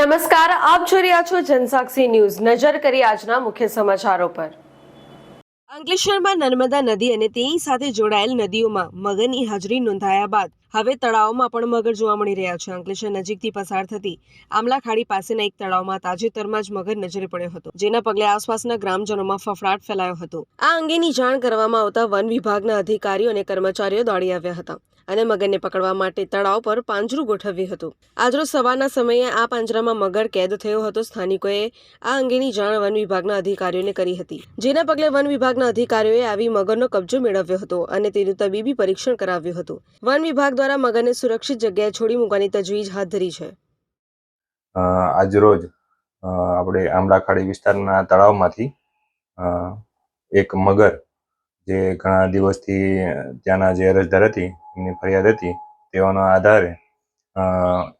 નમસ્કાર, આપ જોઈ રહ્યા છો જનસાક્ષી ન્યૂઝ. નજર કરી આજના મુખ્ય સમાચારો પર. અંકલેશ્વરમાં નર્મદા નદી અને તેની સાથે જોડાયેલ નદીઓમાં મગરની હાજરી નોંધાયા બાદ હવે તળાવમાં પણ મગર જોવા મળી રહ્યા છે. અંકલેશ્વર નજીકથી પસાર થતી આમલા ખાડી પાસેના એક તળાવમાં તાજેતરમાં જ મગર નજરે પડ્યો હતો, જેના પગલે આસપાસના ગ્રામજનોમાં ફફડાટ ફેલાયો હતો. આ અંગેની જાણ કરવામાં આવતા વન વિભાગના અધિકારીઓ અને કર્મચારીઓ દોડી આવ્યા હતા. અને મગરને પકડવા માટે તળાવ પર પાંજરું ગોઠવ્યું હતું. આજરોજ સવારના સમયે આ પાંજરામાં મગર કેદ થયો હતો. સ્થાનિકોએ આ અંગેની જાણ વન વિભાગના અધિકારીઓને કરી હતી. જેના પગલે વન વિભાગના અધિકારીઓએ આવી મગરનો કબજો મેળવ્યો હતો અને તેનું તબીબી પરીક્ષણ કરાવ્યું હતું. વન વિભાગ દ્વારા મગરને સુરક્ષિત જગ્યાએ છોડી મૂકવાની તજવીજ હાથ ધરી છે. આજરોજ આપણે આંબલાખાડી વિસ્તારના તળાવમાંથી એક મગર જે ઘણા દિવસથી ત્યાંના જે અરજદાર હતી એમની ફરિયાદ હતી, તેઓના આધારે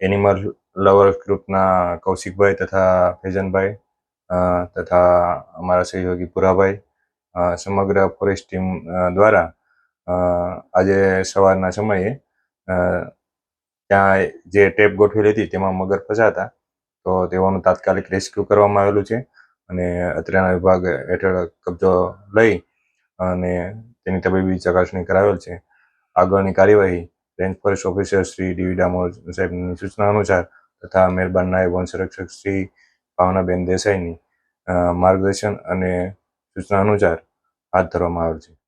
એનિમલ લવર ગ્રુપના કૌશિકભાઈ તથા ફેજનભાઈ તથા અમારા સહયોગી પુરાભાઈ સમગ્ર ફોરેસ્ટ ટીમ દ્વારા આજે સવારના સમયે ત્યાં જે ટેપ ગોઠવેલી હતી તેમાં મગર ફસાતા તો તેઓનું તાત્કાલિક રેસ્ક્યુ કરવામાં આવેલું છે અને અત્રેના વિભાગ હેઠળ કબજો લઈ અને તેની તબીબી ચકાસણી કરાવેલ છે. આગળની કાર્યવાહી range forest officer Shri D V Damor સાહેબની સૂચના અનુસાર તથા મેરબાન નાયબ વન સંરક્ષક શ્રી ભાવનાબેન દેસાઈની માર્ગદર્શન અને સૂચના અનુસાર હાથ ધરવામાં આવેલ છે.